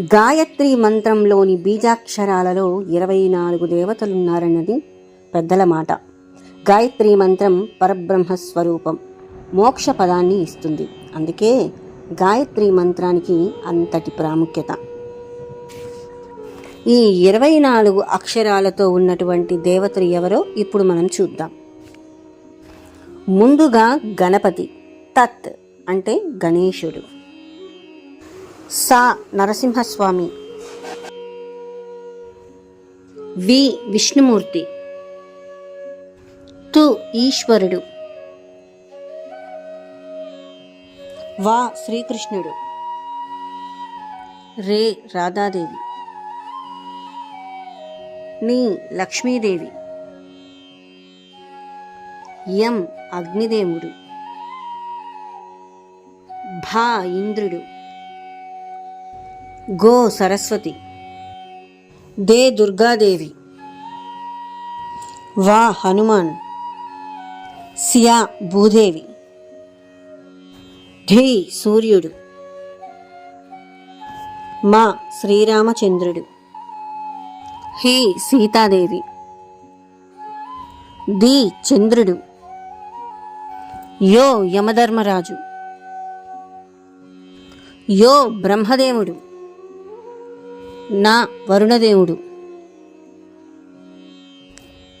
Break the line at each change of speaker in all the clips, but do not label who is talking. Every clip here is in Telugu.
గాయత్రి మంత్రంలోని బీజాక్షరాలలో ఇరవై నాలుగు దేవతలున్నారన్నది పెద్దల మాట. గాయత్రి మంత్రం పరబ్రహ్మ స్వరూపం మోక్ష పదాన్ని ఇస్తుంది. అందుకే గాయత్రి మంత్రానికి అంతటి ప్రాముఖ్యత. ఈ ఇరవై నాలుగు అక్షరాలతో ఉన్నటువంటి దేవతలు ఎవరో ఇప్పుడు మనం చూద్దాం. ముందుగా గణపతి తత్ అంటే గణేశుడు. సా నరసింహస్వామి. వి విష్ణుమూర్తి. తు ఈశ్వరుడు. వా శ్రీకృష్ణుడు. రే రాధాదేవి. నీ లక్ష్మీదేవి. ఎం అగ్నిదేవుడు. భా ఇంద్రుడు. గో సరస్వతి. దే దుర్గాదేవి. వా హనుమాన్. సియా భూదేవి. ఢీ సూర్యుడు. మా శ్రీరామచంద్రుడు. హీ సీతాదేవి. ది చంద్రుడు. యో యమధర్మరాజు. యో బ్రహ్మదేవుడు. నా వరుణదేవుడు.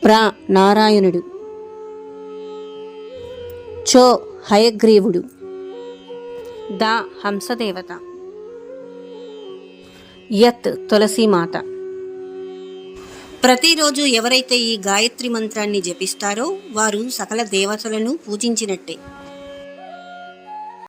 ప్ర నారాయణుడు. చో హయగ్రీవుడు. ద హంసదేవత. యత్ తులసీమాత. ప్రతిరోజు ఎవరైతే ఈ గాయత్రి మంత్రాన్ని జపిస్తారో వారు సకల దేవతలను పూజించినట్టే.